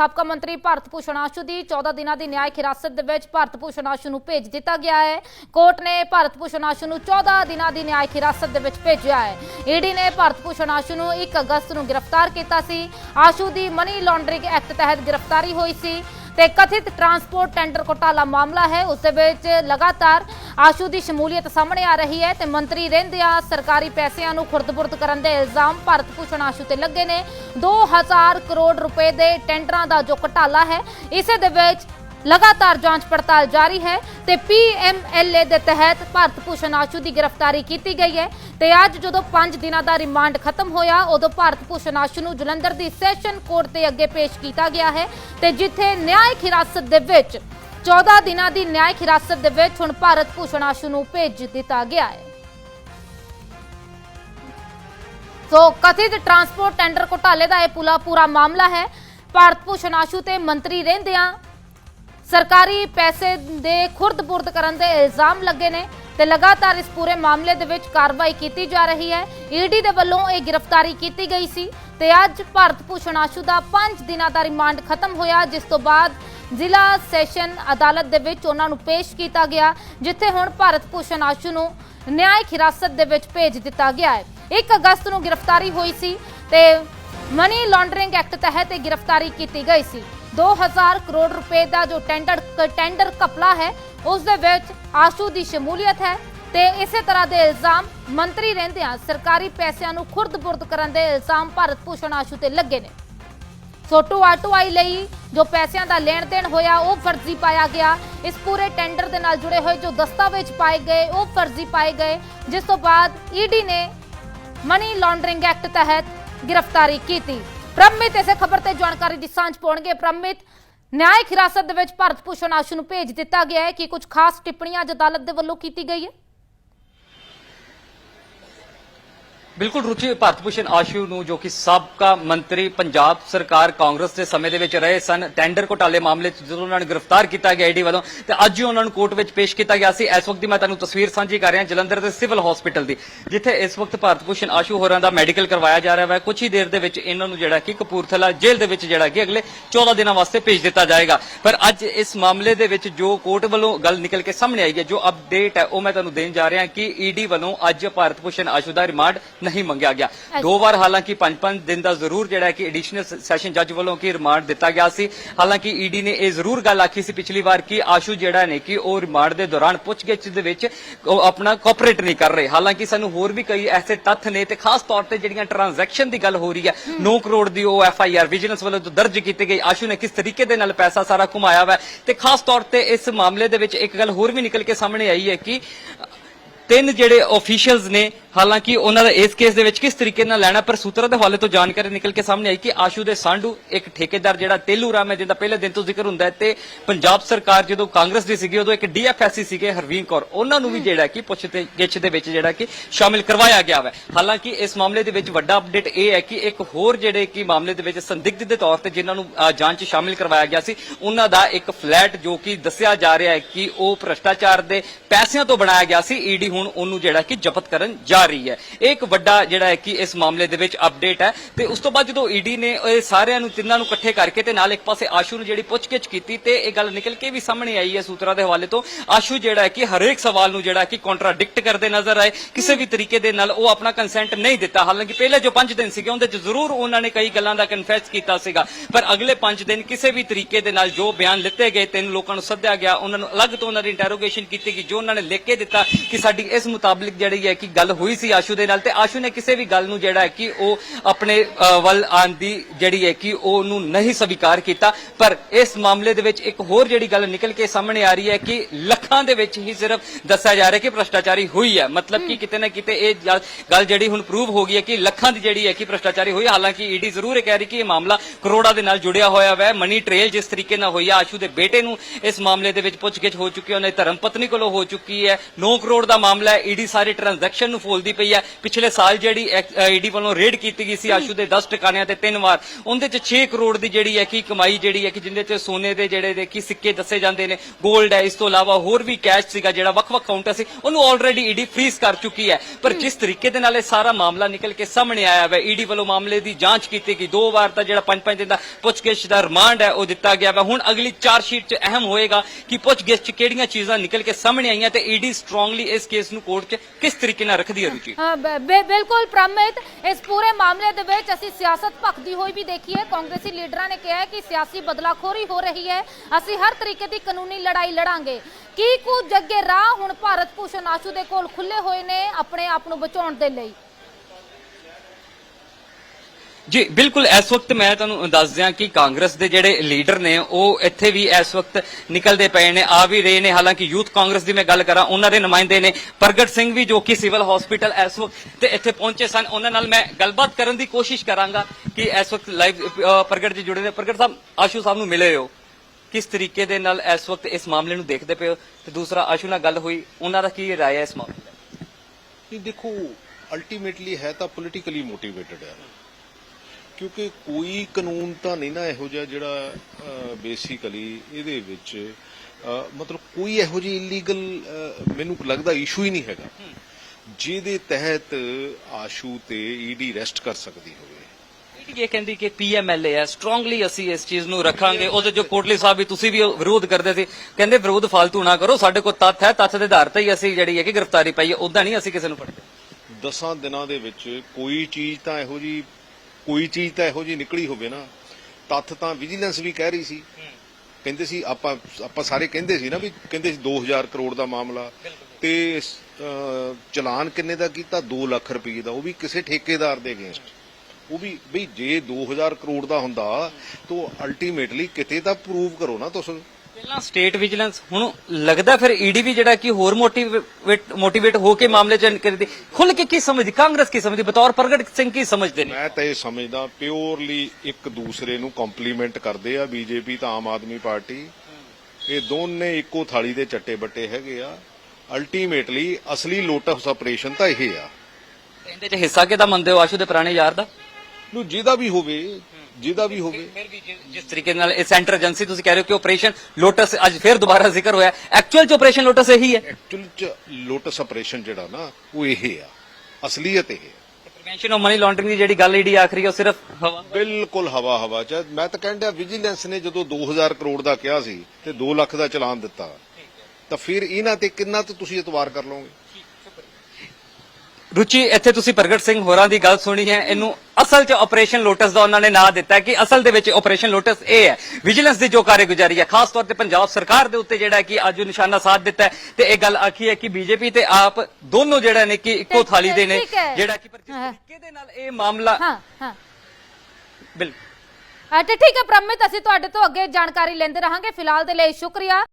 ਸਾਬਕਾ ਮੰਤਰੀ ਭਾਰਤ ਭੂਸ਼ਣ ਆਸ਼ੂ ਦੀ 14 ਦਿਨਾਂ ਦੀ ਨਿਆਇਕ ਹਿਰਾਸਤ ਦੇ ਵਿੱਚ ਭਾਰਤ ਭੂਸ਼ਣ ਆਸ਼ੂ ਨੂੰ ਭੇਜ ਦਿੱਤਾ ਗਿਆ ਹੈ। ਕੋਰਟ ਨੇ ਭਾਰਤ ਭੂਸ਼ਣ ਆਸ਼ੂ ਨੂੰ 14 ਦਿਨਾਂ ਦੀ ਨਿਆਇਕ ਹਿਰਾਸਤ ਦੇ ਵਿੱਚ ਭੇਜਿਆ ਹੈ। ਈਡੀ ਨੇ ਭਾਰਤ ਭੂਸ਼ਣ ਆਸ਼ੂ ਨੂੰ 1 ਅਗਸਤ ਨੂੰ ਗ੍ਰਿਫਤਾਰ ਕੀਤਾ ਸੀ। ਆਸ਼ੂ ਦੀ ਮਨੀ ਲਾਂਡਰਿੰਗ ਐਕਟ ਤਹਿਤ ਗ੍ਰਿਫਤਾਰੀ ਹੋਈ ਸੀ। ਤੇ ਕਥਿਤ ਟਰਾਂਸਪੋਰਟ ਟੈਂਡਰ ਘੁਟਾਲਾ ਮਾਮਲਾ ਹੈ, ਉਸ ਦੇ ਵਿੱਚ ਲਗਾਤਾਰ ਆਸ਼ੂ ਦੀ ਸ਼ਮੂਲੀਅਤ ਸਾਹਮਣੇ ਆ ਰਹੀ ਹੈ ਤੇ ਮੰਤਰੀ ਰਹਿੰਦਿਆਂ ਸਰਕਾਰੀ ਪੈਸਿਆਂ ਨੂੰ ਖੁਰਦ-ਬੁਰਦ ਕਰਨ ਦੇ ਇਲਜ਼ਾਮ ਭਾਰਤ ਭੂਸ਼ਣ ਆਸ਼ੂ ਤੇ ਲੱਗੇ ਨੇ। 2000 ਕਰੋੜ ਰੁਪਏ ਦੇ ਟੈਂਡਰਾਂ ਦਾ ਜੋ ਘੋਟਾਲਾ ਹੈ, ਇਸੇ ਦੇ ਵਿੱਚ ਲਗਾਤਾਰ ਜਾਂਚ ਪੜਤਾਲ ਜਾਰੀ ਹੈ ਤੇ ਪੀਐਮਐਲਏ ਦੇ ਤਹਿਤ ਭਾਰਤ ਭੂਸ਼ਣ ਆਸ਼ੂ ਦੀ ਗ੍ਰਿਫਤਾਰੀ ਕੀਤੀ ਗਈ ਹੈ ਤੇ ਅੱਜ ਜਦੋਂ 5 ਦਿਨਾਂ ਦਾ ਰਿਮਾਂਡ ਖਤਮ ਹੋਇਆ, ਉਦੋਂ ਭਾਰਤ ਭੂਸ਼ਣ ਆਸ਼ੂ ਨੂੰ ਜਲੰਧਰ ਦੀ ਸੈਸ਼ਨ ਕੋਰਟ ਦੇ ਅੱਗੇ ਪੇਸ਼ ਕੀਤਾ ਗਿਆ ਹੈ ਤੇ ਜਿੱਥੇ ਨਿਆਇਕ ਹਿਰਾਸਤ ਦੇ ਵਿੱਚ 14 ਦਿਨਾਂ ਦੀ ਨਿਆਇਕ ਹਿਰਾਸਤ ਦੇ ਵਿੱਚ ਹੁਣ ਭਾਰਤ ਭੂਸ਼ਣ ਆਸ਼ੂ ਨੂੰ ਭੇਜ ਦਿੱਤਾ ਗਿਆ ਹੈ। ਸੋ ਕਥਿਤ ਟਰਾਂਸਪੋਰਟ ਟੈਂਡਰ ਘੁਟਾਲੇ ਦਾ ਇਹ ਪੂਰਾ ਪੂਰਾ ਮਾਮਲਾ ਹੈ। ਭਾਰਤ ਭੂਸ਼ਣ ਆਸ਼ੂ ਤੇ ਮੰਤਰੀ ਰਹਿੰਦਿਆਂ ਸਰਕਾਰੀ ਪੈਸੇ ਦੇ ਖੁਰਦ-ਬੁਰਦ ਕਰਨ ਦੇ ਇਲਜ਼ਾਮ ਲੱਗੇ ਨੇ ਤੇ ਲਗਾਤਾਰ ਇਸ ਪੂਰੇ ਮਾਮਲੇ ਦੇ ਵਿੱਚ ਕਾਰਵਾਈ ਕੀਤੀ ਜਾ ਰਹੀ ਹੈ। ਈਡੀ ਦੇ ਵੱਲੋਂ ਇਹ ਗ੍ਰਿਫਤਾਰੀ ਕੀਤੀ ਗਈ ਸੀ ਤੇ ਅੱਜ ਭਾਰਤ ਭੂਸ਼ਣ ਆਸ਼ੂ ਦਾ 5 ਦਿਨਾਂ ਦਾ ਰਿਮਾਂਡ ਖਤਮ ਹੋਇਆ, ਜਿਸ ਤੋਂ ਬਾਅਦ ਜ਼ਿਲ੍ਹਾ ਸੈਸ਼ਨ ਅਦਾਲਤ ਦੇ ਵਿੱਚ ਉਹਨਾਂ ਨੂੰ ਪੇਸ਼ ਕੀਤਾ ਗਿਆ, ਜਿੱਥੇ ਹੁਣ ਭਾਰਤ ਭੂਸ਼ਣ ਆਸ਼ੂ ਨੂੰ ਨਿਆਇਕ ਹਿਰਾਸਤ ਦੇ ਵਿੱਚ ਭੇਜ ਦਿੱਤਾ ਗਿਆ ਹੈ। 1 ਅਗਸਤ ਨੂੰ ਗ੍ਰਿਫਤਾਰੀ ਹੋਈ ਸੀ ਤੇ ਮਨੀ ਲਾਂਡਰਿੰਗ ਐਕਟ ਤਹਿਤ ਇਹ ਗ੍ਰਿਫਤਾਰੀ ਕੀਤੀ ਗਈ ਸੀ। 2000 ਕਰੋੜ ਰੁਪਏ ਦਾ ਜੋ ਟੈਂਡਰ ਟੈਂਡਰ ਕਪਲਾ ਹੈ, ਉਸ ਦੇ ਵਿੱਚ ਆਸ਼ੂ ਦੀ ਸ਼ਮੂਲੀਅਤ ਹੈ ਤੇ ਇਸੇ ਤਰ੍ਹਾਂ ਦੇ ਇਲਜ਼ਾਮ ਮੰਤਰੀ ਰਹਿੰਦਿਆਂ ਸਰਕਾਰੀ ਪੈਸਿਆਂ ਨੂੰ ਖੁਰਦ-ਬੁਰਦ ਕਰਨ ਦੇ ਇਲਜ਼ਾਮ ਭਾਰਤ ਭੂਸ਼ਣ ਆਸ਼ੂ ਤੇ ਲੱਗੇ ਨੇ। ਸੋਟੂ ਆਟੋਆਈ ਲਈ ਜੋ ਪੈਸਿਆਂ ਦਾ ਲੈਣ ਦੇਣ ਹੋਇਆ, ਉਹ ਫਰਜ਼ੀ ਪਾਇਆ ਗਿਆ। ਇਸ ਪੂਰੇ ਟੈਂਡਰ ਦੇ ਨਾਲ ਜੁੜੇ ਹੋਏ ਜੋ ਦਸਤਾਵੇਜ਼ ਪਾਏ ਗਏ, ਉਹ ਫਰਜ਼ੀ ਪਾਏ ਗਏ। ਜਿਸ ਤੋਂ ਬਾਅਦ ਈਡੀ ਨੇ ਮਨੀ ਲਾਂਡਰਿੰਗ ਐਕਟ ਤਹਿਤ ਗ੍ਰਿਫਤਾਰੀ ਕੀਤੀ। ਪ੍ਰਮਿਤ ਇਸੇ ਖਬਰ ਤੇ ਜਾਣਕਾਰੀ ਦੀ ਸਾਂਝ ਪਾਉਣਗੇ। ਪ੍ਰਮਿਤ, ਨਿਆਇਕ ਹਿਰਾਸਤ ਦੇ ਵਿੱਚ ਭਾਰਤ ਭੂਸ਼ਣ ਆਸ਼ੂ ਨੂੰ ਭੇਜ ਦਿੱਤਾ ਗਿਆ ਹੈ ਕਿ ਕੁਝ ਖਾਸ ਟਿੱਪਣੀਆਂ ਅੱਜ ਅਦਾਲਤ ਦੇ ਵੱਲੋਂ ਕੀਤੀ ਗਈ ਹੈ। ਬਿਲਕੁਲ ਰੁਚੀ ਭਾਰਤ ਭੂਸ਼ਣ ਆਸ਼ੂ ਨੂੰ ਜੋ ਕਿ ਸਾਬਕਾ ਮੰਤਰੀ ਪੰਜਾਬ ਸਰਕਾਰ ਕਾਂਗਰਸ ਦੇ ਸਮੇਂ ਦੇ ਵਿੱਚ ਰਹੇ ਸਨ, ਟੈਂਡਰ ਘੁਟਾਲੇ ਮਾਮਲੇ 'ਚ ਜਦੋਂ ਉਹਨਾਂ ਨੂੰ ਗ੍ਰਿਫਤਾਰ ਕੀਤਾ ਗਿਆ ਈਡੀ ਵੱਲੋਂ, ਤੇ ਅੱਜ ਹੀ ਉਹਨਾਂ ਨੂੰ ਕੋਰਟ ਵਿੱਚ ਪੇਸ਼ ਕੀਤਾ ਗਿਆ ਸੀ। ਇਸ ਵਕਤ ਦੀ ਮੈਂ ਤੁਹਾਨੂੰ ਤਸਵੀਰ ਸਾਂਝੀ ਕਰ ਰਿਹਾ, ਜਲੰਧਰ ਦੇ ਸਿਵਲ ਹਸਪੀਟਲ ਦੀ, ਜਿੱਥੇ ਇਸ ਵਕਤ ਭਾਰਤ ਭੂਸ਼ਣ ਆਸ਼ੂ ਹੋਰਾਂ ਦਾ ਮੈਡੀਕਲ ਕਰਵਾਇਆ ਜਾ ਰਿਹਾ ਹੈ ਕੁਝ ਹੀ ਦੇਰ ਦੇ ਵਿੱਚ ਇਹਨਾਂ ਨੂੰ ਜਿਹੜਾ ਕਿ ਕਪੂਰਥਲਾ ਜੇਲ੍ਹ ਦੇ ਵਿੱਚ ਜਿਹੜਾ ਕਿ ਅਗਲੇ 14 ਦਿਨਾਂ ਵਾਸਤੇ ਭੇਜ ਦਿੱਤਾ ਜਾਏਗਾ। ਪਰ ਅੱਜ ਇਸ ਮਾਮਲੇ ਦੇ ਵਿੱਚ ਜੋ ਕੋਰਟ ਵੱਲੋਂ ਗੱਲ ਨਿਕਲ ਕੇ ਸਾਹਮਣੇ ਆਈ ਹੈ, ਜੋ ਅਪਡੇਟ ਹੈ, ਉਹ ਮੈਂ ਤੁਹਾਨੂੰ ਦੇਣ ਜਾ ਰਿਹਾ ਕਿ ਈਡੀ ਵੱਲੋਂ ਅੱਜ ਭਾਰਤ ਭੂਸ਼ਣ ਆਸ਼ੂ ਦਾ ਰਿਮਾਂਡ ਨਹੀਂ ਮੰਗਿਆ ਗਿਆ। ਦੋ ਵਾਰ ਹਾਲਾਂਕਿ 5-5 ਦਿਨ ਦਾ ਜ਼ਰੂਰ ਜਿਹੜਾ ਹੈ ਕਿ ਐਡੀਸ਼ਨਲ ਸੈਸ਼ਨ ਜੱਜ ਵੱਲੋਂ ਕਿ ਰਿਮਾਂਡ ਦਿੱਤਾ ਗਿਆ ਸੀ। ਹਾਲਾਂਕਿ ਈਡੀ ਨੇ ਇਹ ਜ਼ਰੂਰ ਗੱਲ ਆਖੀ ਸੀ ਪਿਛਲੀ ਵਾਰ ਕਿ ਆਸ਼ੂ ਜਿਹੜਾ ਨੇ ਕਿ ਉਹ ਰਿਮਾਂਡ ਦੇ ਦੌਰਾਨ ਪੁੱਛਗਿੱਛ ਦੇ ਵਿੱਚ ਆਪਣਾ ਕੋਆਪਰੇਟ ਨਹੀਂ ਕਰ ਰਹੇ। ਹਾਲਾਂਕਿ ਸਾਨੂੰ ਹੋਰ ਵੀ ਕਈ ਐਸੇ ਤੱਥ ਨੇ ਤੇ ਖਾਸ ਤੌਰ ਤੇ ਜਿਹੜੀਆਂ ਟ੍ਰਾਂਜੈਕਸ਼ਨ ਦੀ ਗੱਲ ਹੋ ਰਹੀ ਹੈ 9 ਕਰੋੜ ਦੀ ਉਹ ਐਫ ਆਈ ਆਰ ਵਿਜੀਲੈਂਸ ਵੱਲੋਂ ਜੋ ਦਰਜ ਕੀਤੀ ਗਈ ਆਸ਼ੂ ਨੇ ਕਿਸ ਤਰੀਕੇ ਦੇ ਨਾਲ ਪੈਸਾ ਸਾਰਾ ਘੁਮਾਇਆ ਵਾ? ਤੇ ਖਾਸ ਤੌਰ ਤੇ ਇਸ ਮਾਮਲੇ ਦੇ ਵਿੱਚ ਇੱਕ ਗੱਲ ਹੋਰ ਵੀ ਨਿਕਲ ਕੇ ਸਾਹਮਣੇ ਆਈ ਹੈ ਕਿ ਤਿੰਨ ਜਿਹੜੇ ਆਫੀਸ਼ੀਅਲਸ ਨੇ ਹਾਲਾਂਕਿ ਉਹਨਾਂ ਦਾ ਇਸ ਕੇਸ ਦੇ ਵਿੱਚ ਕਿਸ ਤਰੀਕੇ ਨਾਲ ਲੈਣਾ ਪਰ ਸੂਤਰਾਂ ਦੇ ਹਵਾਲੇ ਤੋਂ ਜਾਣਕਾਰੀ ਨਿਕਲ ਕੇ ਸਾਹਮਣੇ ਆਈ ਕਿ ਆਸ਼ੂ ਦੇ ਸਾਂਢੂ ਇੱਕ ਠੇਕੇਦਾਰ ਜਿਹੜਾ ਤੇਲੂ ਰਾਮ ਹੈ ਜਿਹਦਾ ਪਹਿਲੇ ਦਿਨ ਤੋਂ ਜ਼ਿਕਰ ਹੁੰਦਾ ਹੈ ਤੇ ਪੰਜਾਬ ਸਰਕਾਰ ਜਦੋਂ ਕਾਂਗਰਸ ਦੀ ਸੀਗੀ ਉਦੋਂ ਇੱਕ ਡੀਐਫਐਸਸੀ ਸੀਗੇ ਹਰਵੀਨ ਕੌਰ। ਉਹਨਾਂ ਨੂੰ ਵੀ ਜਿਹੜਾ ਕਿ ਪੁੱਛ ਤੇ ਗਿੱਛ ਦੇ ਵਿੱਚ ਜਿਹੜਾ ਕਿ ਸ਼ਾਮਿਲ ਕਰਵਾਇਆ ਗਿਆ ਹੈ ਹਾਲਾਂਕਿ ਇਸ ਮਾਮਲੇ ਦੇ ਵਿੱਚ ਵੱਡਾ ਅਪਡੇਟ ਇਹ ਹੈ ਕਿ ਇੱਕ ਹੋਰ ਜਿਹੜੇ ਕਿ ਮਾਮਲੇ ਦੇ ਵਿੱਚ ਸੰਦਿਗਧ ਦੇ ਤੌਰ ਤੇ ਜਿਨ੍ਹਾਂ ਨੂੰ ਜਾਂਚ ਸ਼ਾਮਿਲ ਕਰਵਾਇਆ ਗਿਆ ਸੀ ਉਹਨਾਂ ਦਾ ਇੱਕ ਫਲੈਟ ਜੋ ਕਿ ਦੱਸਿਆ ਜਾ ਰਿਹਾ ਹੈ ਕਿ ਉਹ ਭ੍ਰਸ਼ਟਾਚਾਰ ਦੇ ਪੈਸਿਆਂ ਤੋਂ ਬਣਾਇਆ ਗਿਆ ਸੀ ਈਡੀ ਹੁਣ ਉਹਨੂੰ ਜਿਹੜਾ ਕਿ ਜ਼ਬਤ ਕਰਨ ਜਾ ਰਹੀ ਹੈ। ਇਹ ਇੱਕ ਵੱਡਾ ਜਿਹੜਾ ਹੈ ਕਿ ਇਸ ਮਾਮਲੇ ਦੇ ਵਿੱਚ ਅਪਡੇਟ ਹੈ। ਤੇ ਉਸ ਤੋਂ ਬਾਅਦ ਜਦੋਂ ਈਡੀ ਨੇ ਇਹ ਸਾਰਿਆਂ ਨੂੰ, ਤਿੰਨਾਂ ਨੂੰ ਇਕੱਠੇ ਕਰਕੇ ਤੇ ਨਾਲ ਇੱਕ ਪਾਸੇ ਆਸ਼ੂ ਨੂੰ ਜਿਹੜੀ ਪੁੱਛਗਿੱਛ ਕੀਤੀ ਤੇ ਇਹ ਗੱਲ ਨਿਕਲ ਕੇ ਵੀ ਸਾਹਮਣੇ ਆਈ ਹੈ ਸੂਤਰਾਂ ਦੇ ਹਵਾਲੇ ਤੋਂ। ਆਸ਼ੂ ਜਿਹੜਾ ਹੈ ਕਿ ਹਰੇਕ ਸਵਾਲ ਨੂੰ ਜਿਹੜਾ ਕਿ ਕੰਟਰਾਡਿਕਟ ਕਰਦੇ ਨਜ਼ਰ ਆਏ। ਕਿਸੇ ਵੀ ਤਰੀਕੇ ਦੇ ਨਾਲ ਉਹ ਆਪਣਾ ਕੰਸੈਂਟ ਨਹੀਂ ਦਿੱਤਾ। ਹਾਲਾਂਕਿ ਪਹਿਲੇ ਜੋ 5 ਦਿਨ ਸੀਗੇ, ਉਹਦੇ ਚ ਜ਼ਰੂਰ ਉਹਨਾਂ ਨੇ ਕਈ ਗੱਲਾਂ ਦਾ ਕਨਫੈਸ ਕੀਤਾ ਸੀਗਾ। ਪਰ ਅਗਲੇ 5 ਦਿਨ ਕਿਸੇ ਵੀ ਤਰੀਕੇ ਦੇ ਨਾਲ ਜੋ ਬਿਆਨ ਲਿੱਤੇ ਗਏ, ਤਿੰਨ ਲੋਕਾਂ ਨੂੰ ਸੱਦਿਆ ਗਿਆ, ਉਹਨਾਂ ਨੂੰ ਅਲੱਗ ਤੋਂ ਉਹਨਾਂ ਦੀ ਇੰਟਰੋਗੇਸ਼ਨ ਕੀਤੀ ਗਈ, ਜੋ ਉਹਨਾਂ ਨੇ ਲਿਖ ਕੇ ਦਿੱਤਾ ਕਿ ਸਾਡੀ ਇਸ ਮੁਤਾਬਿਕ ਜਿਹੜੀ ਹੈ ਕਿ ਗੱਲ ਹੋਈ ਸੀ ਆਸ਼ੂ ਦੇ ਨਾਲ ਤੇ ਆਸ਼ੂ ਨੇ ਕਿਸੇ ਵੀ ਗੱਲ ਨੂੰ ਜਿਹੜਾ ਹੈ ਕਿ ਉਹ ਆਪਣੇ ਵੱਲ ਆਉਣ ਦੀ ਜਿਹੜੀ ਹੈ ਕਿ ਉਹਨੂੰ ਨਹੀਂ ਸਵੀਕਾਰ ਕੀਤਾ। ਪਰ ਇਸ ਮਾਮਲੇ ਦੇ ਵਿੱਚ ਇੱਕ ਹੋਰ ਜਿਹੜੀ ਗੱਲ ਨਿਕਲ ਕੇ ਸਾਹਮਣੇ ਆ ਰਹੀ ਹੈ ਕਿ ਲੱਖਾਂ ਦੇ ਵਿੱਚ ਹੀ ਸਿਰਫ ਦੱਸਿਆ ਜਾ ਰਿਹਾ ਕਿ ਭ੍ਰਸ਼ਟਾਚਾਰੀ ਹੋਈ ਹੈ। ਮਤਲਬ ਕਿ ਕਿਤੇ ਨਾ ਕਿਤੇ ਇਹ ਗੱਲ- ਜਿਹੜੀ ਹੁਣ ਪ੍ਰੂਵ ਹੋ ਗਈ ਹੈ ਕਿ ਲੱਖਾਂ ਦੀ ਜਿਹੜੀ ਹੈ ਕਿ ਭ੍ਰਸ਼ਟਾਚਾਰੀ ਹੋਈ। ਹਾਲਾਂਕਿ ਈਡੀ ਜ਼ਰੂਰ ਇਹ ਕਹਿ ਰਹੀ ਕਿ ਇਹ ਮਾਮਲਾ ਕਰੋੜਾਂ ਦੇ ਨਾਲ ਜੁੜਿਆ ਹੋਇਆ ਹੈ ਮਨੀ ਟ੍ਰੇਲ ਜਿਸ ਤਰੀਕੇ ਨਾਲ ਹੋਈ ਹੈ ਆਸ਼ੂ ਦੇ ਬੇਟੇ ਨੂੰ ਇਸ ਮਾਮਲੇ ਦੇ ਵਿੱਚ ਪੁੱਛਗਿੱਛ ਹੋ ਚੁੱਕੀ ਹੈ ਉਹਨੇ ਧਰਮ ਪਤਨੀ ਕੋਲੋਂ ਹੋ ਚੁੱਕੀ ਹੈ। 9 ਕਰੋੜ ਦਾ ਮਾਮਲਾ ਮਾਮਲਾ ਹੈ ਈਡੀ ਸਾਰੇ ਟ੍ਰਾਂਜੈਕਸ਼ਨ ਨੂੰ ਫੋਲਦੀ ਪਈ ਹੈ। ਪਿਛਲੇ ਸਾਲ ਜਿਹੜੀ ਈਡੀ ਵੱਲੋਂ ਰੇਡ ਕੀਤੀ ਗਈ ਸੀ ਆਸ਼ੂ ਦੇ 10 ਟਿਕਾਣਿਆਂ ਤੇ ਤਿੰਨ ਵਾਰ। ਉਹਦੇ ਚ 6 ਕਰੋੜ ਦੀ ਜਿਹੜੀ ਹੈ ਕਿ ਕਮਾਈ ਜਿਹੜੀ ਹੈ ਕਿ ਜਿੰਦੇ ਚ ਸੋਨੇ ਦੇ ਜਿਹੜੇ ਦੇ ਕਿ ਸਿੱਕੇ ਦੱਸੇ ਜਾਂਦੇ ਨੇ 골ਡ ਹੈ ਇਸ ਤੋਂ ਇਲਾਵਾ ਹੋਰ ਵੀ ਕੈਸ਼ ਸੀਗਾ ਜਿਹੜਾ ਵੱਖ-ਵੱਖ ਕਾਊਂਟਰ ਸੀ ਉਹਨੂੰ ਆਲਰੇਡੀ ਈਡੀ ਫ੍ਰੀਜ਼ ਕਰ ਚੁੱਕੀ ਹੈ। ਪਰ ਜਿਸ ਤਰੀਕੇ ਦੇ ਨਾਲ ਇਹ ਸਾਰਾ ਮਾਮਲਾ ਨਿਕਲ ਕੇ ਸਾਹਮਣੇ ਆਇਆ ਹੈ ਈਡੀ ਵੱਲੋਂ ਮਾਮਲੇ ਦੀ ਜਾਂਚ ਕੀਤੀ ਗਈ। ਦੋ ਵਾਰ ਤਾਂ ਜਿਹੜਾ 5-5 ਦਿਨ ਦਾ ਪੁੱਛਗਿੱਛ ਦਾ ਰਿਮਾਂਡ ਹੈ ਉਹ ਦਿੱਤਾ ਗਿਆ ਵਾ। ਹੁਣ ਅਗਲੀ ਚਾਰ ਸ਼ੀਟ 'ਚ ਅਹਿਮ ਹੋਏਗਾ ਕਿ ਪੁੱਛਗਿੱਛ 'ਚ ਕਿਹੜੀਆਂ ਚੀਜ਼ਾਂ ਨਿਕਲ ਕੇ ਸਾਹਮਣੇ ਆਈਆਂ ਤੇ ਈਡੀ ਸਟਰੋਂਗਲੀ ਇਸ ਕੇਸ ਨੂੰ ਕੋਰਟ 'ਚ ਕਿਸ ਤਰੀਕੇ ਨਾਲ ਰੱਖਦੀ ਹੈ ਰੁਚੀ? ਹਾਂ, ਬਿਲਕੁਲ ਪ੍ਰਮਿਤ। ਇਸ ਪੂਰੇ ਮਾਮਲੇ ਦੇ ਵਿੱਚ ਅਸੀਂ ਸਿਆਸਤ ਭਖਦੀ ਹੋਈ ਵੀ ਦੇਖੀ ਹੈ ਕਾਂਗਰਸੀ ਲੀਡਰਾਂ ਨੇ ਕਿਹਾ ਕਿ ਸਿਆਸੀ ਬਦਲਾਖੋਰੀ ਹੋ ਰਹੀ ਹੈ। ਅਸੀਂ ਹਰ ਤਰੀਕੇ ਦੀ ਕਾਨੂੰਨੀ ਲੜਾਈ ਲੜਾਂਗੇ। ਕੀ ਕੁਝ ਅੱਗੇ ਰਾਹ ਹੁਣ ਭਾਰਤ ਭੂਸ਼ਣ ਆਸ਼ੂ ਦੇ ਕੋਲ ਖੁੱਲੇ ਹੋਏ ਨੇ ਆਪਣੇ ਆਪ ਨੂੰ ਬਚਾਉਣ ਦੇ ਲਈ? ਜੀ, ਬਿਲਕੁਲ, ਇਸ ਵਕਤ ਮੈਂ ਤੁਹਾਨੂੰ ਦੱਸ ਦਿਆਂ ਕਿ ਕਾਂਗਰਸ ਦੇ ਜਿਹੜੇ ਲੀਡਰ ਨੇ, ਉਹ ਇੱਥੇ ਵੀ ਇਸ ਵਕਤ ਨਿਕਲਦੇ ਪਏ ਨੇ, ਆ ਵੀ ਰਹੇ ਨੇ। ਹਾਲਾਂਕਿ ਯੂਥ ਕਾਂਗਰਸ ਦੀ ਮੈਂ ਗੱਲ ਕਰਾਂ, ਉਹਨਾਂ ਦੇ ਨੁਮਾਇੰਦੇ ਨੇ ਪ੍ਰਗਟ ਸਿੰਘ ਵੀ ਜੋ ਕਿ ਸਿਵਲ ਹਸਪੀਟਲ ਇਸ ਵਕਤ ਤੇ ਇੱਥੇ ਪਹੁੰਚੇ ਸਨ। ਉਹਨਾਂ ਨਾਲ ਮੈਂ ਗੱਲਬਾਤ ਕਰਨ ਦੀ ਕੋਸ਼ਿਸ਼ ਕਰਾਂਗਾ ਕਿ ਇਸ ਵਕਤ ਲਾਈਵ ਪ੍ਰਗਟ ਜੀ ਜੁੜੇ ਨੇ। ਪ੍ਰਗਟ ਸਾਹਿਬ, ਆਸ਼ੂ ਸਾਹਿਬ ਨੂੰ ਮਿਲੇ ਹੋ। ਕਿਸ ਤਰੀਕੇ ਦੇ ਨਾਲ ਇਸ ਵਕਤ ਇਸ ਮਾਮਲੇ ਨੂੰ ਦੇਖਦੇ ਪਏ ਹੋ? ਤੇ ਦੂਸਰਾ, ਆਸ਼ੂ ਨਾਲ ਗੱਲ ਹੋਈ, ਉਹਨਾਂ ਦਾ ਕੀ ਰਾਏ ਹੈ ਇਸ ਮਾਮਲੇ 'ਤੇ ਇਹ ਦੇਖੋ ਅਲਟੀਮੇਟਲੀ ਹੈ ਤਾਂ ਪੋਲਿਟੀਕਲੀ ਮੋਟੀਵੇਟਡ ਹੈ। ਕਿਉਂਕਿ ਕੋਈ ਕਾਨੂੰਨ ਤਾਂ ਨਹੀਂ ਨਾ ਇਹੋ ਜਿਹਾ ਜਿਹੜਾ ਬੇਸਿਕਲੀ ਇਹਦੇ ਵਿੱਚ ਮਤਲਬ ਕੋਈ ਇਹੋ ਜਿਹੀ ਇਲੀਗਲ ਮੈਨੂੰ ਲੱਗਦਾ ਇਸ਼ੂ ਹੀ ਨਹੀਂ ਹੈਗਾ। ਜਿਹਦੇ ਤਹਿਤ ਆਸ਼ੂ ਤੇ ਈਡੀ ਰੈਸਟ ਕਰ ਸਕਦੀ ਹੋਵੇ। ਇਹ ਕਹਿੰਦੀ ਕਿ ਪੀਐਮਐਲਏ ਹੈ। ਸਟਰੋਂਗਲੀ ਅਸੀਂ ਇਸ ਚੀਜ਼ ਨੂੰ ਰੱਖਾਂਗੇ। ਉਹਦੇ ਜੋ ਕੋਟਲੀ ਸਾਹਿਬ ਵੀ ਤੁਸੀਂ ਵੀ ਵਿਰੋਧ ਕਰਦੇ ਸੀ ਕਹਿੰਦੇ ਵਿਰੋਧ ਫालतू ਨਾ ਕਰੋ। ਸਾਡੇ ਕੋਲ ਤੱਥ ਹੈ। ਤੱਥ ਦੇ ਆਧਾਰ ਤੇ ਹੀ ਅਸੀਂ ਜਿਹੜੀ ਹੈ ਕਿ ਗ੍ਰਿਫਤਾਰੀ ਪਾਈ ਹੈ। ਉਦਾਂ ਨਹੀਂ ਅਸੀਂ ਕਿਸੇ ਨੂੰ ਫੜਦੇ। ਦਸਾਂ ਦਿਨਾਂ ਦੇ ਵਿੱਚ ਕੋਈ ਚੀਜ਼ ਤਾਂ ਇਹੋ ਜੀ ਕੋਈ ਚੀਜ਼ ਤਾਂ ਇਹੋ ਜੀ ਨਿਕਲੀ ਹੋਵੇ ਨਾ ਤੱਥ ਤਾਂ ਵਿਜੀਲੈਂਸ ਵੀ ਕਹਿ ਰਹੀ ਸੀ। ਕਹਿੰਦੇ ਸੀ ਆਪਾਂ ਆਪਾਂ ਸਾਰੇ ਕਹਿੰਦੇ ਸੀ ਨਾ ਵੀ ਕਹਿੰਦੇ ਸੀ 2000 ਕਰੋੜ ਦਾ ਮਾਮਲਾ ਤੇ ਚਲਾਨ ਕਿੰਨੇ ਦਾ ਕੀਤਾ? 2 ਲੱਖ ਰੁਪਏ ਦਾ। ਉਹ ਵੀ ਕਿਸੇ ਠੇਕੇਦਾਰ ਦੇ ਅਗੇਂਸਟ ਉਹ ਵੀ ਬਈ ਜੇ 2000 ਕਰੋੜ ਦਾ ਹੁੰਦਾ ਤਾਂ ਅਲਟੀਮੇਟਲੀ ਕਿਤੇ ਤਾਂ ਪ੍ਰੂਵ ਕਰੋ ਨਾ ਤੁਸੀਂ। ਪਹਿਲਾਂ ਸਟੇਟ ਵਿਜੀਲੈਂਸ ਹੁਣ ਲੱਗਦਾ ਫਿਰ ਈਡੀ ਵੀ ਜਿਹੜਾ ਕਿ ਹੋਰ ਮੋਟੀਵੇਟ ਮੋਟੀਵੇਟ ਹੋ ਕੇ ਮਾਮਲੇ ਚ ਕਰਦੀ ਖੁੱਲ ਕੇ ਕੀ ਸਮਝਦੀ? ਕਾਂਗਰਸ ਕੀ ਸਮਝਦੀ? ਬਤੌਰ ਪ੍ਰਗਟ ਸਿੰਘ ਕੀ ਸਮਝਦੇ ਨੇ? ਮੈਂ ਤਾਂ ਇਹ ਸਮਝਦਾ ਪਿਓਰਲੀ ਇੱਕ ਦੂਸਰੇ ਨੂੰ ਕੰਪਲੀਮੈਂਟ ਕਰਦੇ ਆ ਬੀਜੇਪੀ ਤਾਂ ਆਮ ਆਦਮੀ ਪਾਰਟੀ। ਇਹ ਦੋਨੇ ਇੱਕੋ ਥਾਲੀ ਦੇ ਚੱਟੇ ਬੱਟੇ ਹੈਗੇ ਆ। ਅਲਟੀਮੇਟਲੀ ਅਸਲੀ ਲੋਟਸ ਆਪਰੇਸ਼ਨ ਤਾਂ ਇਹ ਆ। ਇਹਦੇ ਚ ਹਿੱਸਾ ਕਿਹਦਾ ਮੰਨਦੇ ਹੋ? ਆਸ਼ੂ ਦੇ ਪੁਰਾਣੇ ਯਾਰ ਦਾ? ਨੂੰ ਜਿਹਦਾ ਵੀ ਹੋਵੇ ਜਿਹਦਾ ਵੀ ਹੋਵੇ। ਫਿਰ ਵੀ ਜਿ- ਜਿਸ ਤਰੀਕੇ ਨਾਲ ਇਹ ਸੈਂਟਰ ਏਜੰਸੀ ਤੁਸੀਂ ਕਹਿ ਰਹੇ ਹੋ ਕਿ ਆਪਰੇਸ਼ਨ ਲੋਟਸ ਅੱਜ ਫਿਰ ਦੁਬਾਰਾ ਜ਼ਿਕਰ ਹੋਇਆ। ਐਕਚੁਅਲ ਚ ਆਪਰੇਸ਼ਨ ਲੋਟਸ ਇਹੀ ਹੈ। ਐਕਚੁਅਲ ਚ ਲੋਟਸ ਆਪਰੇਸ਼ਨ ਜਿਹੜਾ ਨਾ ਉਹ ਇਹ ਆ। ਅਸਲੀਅਤ ਇਹ ਆ। ਪ੍ਰੀਵੈਂਸ਼ਨ ਆਫ ਮਨੀ ਲਾਂਡਰਿੰਗ ਦੀ ਜਿਹੜੀ ਗੱਲ ਈਡੀ ਆਖਰੀ ਹੈ ਉਹ ਸਿਰਫ ਹਵਾ ਬਿਲਕੁਲ ਹਵਾ ਹਵਾ ਚ। ਮੈਂ ਤਾਂ ਕਹਿੰਦਾ ਵਿਜੀਲੈਂਸ ਨੇ ਜਦੋਂ 2000 ਕਰੋੜ ਦਾ ਕਿਹਾ ਸੀ ਤੇ 2 ਲੱਖ ਦਾ ਚਲਾਨ ਦਿੱਤਾ ਤਾਂ ਫਿਰ ਇਹਨਾਂ ਤੇ ਕਿੰਨਾ ਤੇ ਤੁਸੀਂ ਇਤਵਾਰ ਕਰ ਲਓਗੇ? ਰੁਚੀ ਇੱਥੇ ਤੁਸੀਂ ਪ੍ਰਗਟ ਸਿੰਘ ਹੋਰਾਂ ਦੀ ਗੱਲ ਸੁਣੀ ਹੈ। ਇਹਨੂੰ ਅਸਲ 'ਚ ਆਪਰੇਸ਼ਨ ਲੋਟਸ ਦਾ ਉਹਨਾਂ ਨੇ ਨਾਂ ਦਿੱਤਾ ਕਿ ਅਸਲ ਦੇ ਵਿੱਚ ਆਪਰੇਸ਼ਨ ਲੋਟਸ ਇਹ ਹੈ। ਵਿਜੀਲੈਂਸ ਦੀ ਜੋ ਕਾਰਗੁਜ਼ਾਰੀ ਹੈ ਖਾਸ ਤੌਰ ਤੇ ਪੰਜਾਬ ਸਰਕਾਰ ਦੇ ਉੱਤੇ ਜਿਹੜਾ ਕਿ ਅੱਜ ਨਿਸ਼ਾਨਾ ਸਾਧ ਦਿੱਤਾ ਹੈ ਤੇ ਇਹ ਗੱਲ ਆਖੀ ਹੈ ਕਿ ਬੀਜੇਪੀ ਤੇ ਆਪ ਦੋਨੋਂ ਜਿਹੜਾ ਨੇ ਕਿ ਇੱਕੋ ਥਾਲੀ ਦੇ ਨੇ। ਜਿਹੜਾ ਕਿ ਪਰ ਜਿਸ। ਤਰੀਕੇ ਦੇ ਨਾਲ ਇਹ ਮਾਮਲਾ ਹਾਂ ਹਾਂ। ਬਿਲਕੁਲ। ਤੇ ਠੀਕ ਹੈ ਪ੍ਰਮਿਤ ਅਸੀਂ ਤੁਹਾਡੇ ਤੋਂ ਅੱਗੇ ਜਾਣਕਾਰੀ ਲੈਂਦੇ ਰਹਾਂਗੇ। ਫਿਲਹਾਲ ਦੇ ਲਈ ਸ਼ੁਕਰੀਆ।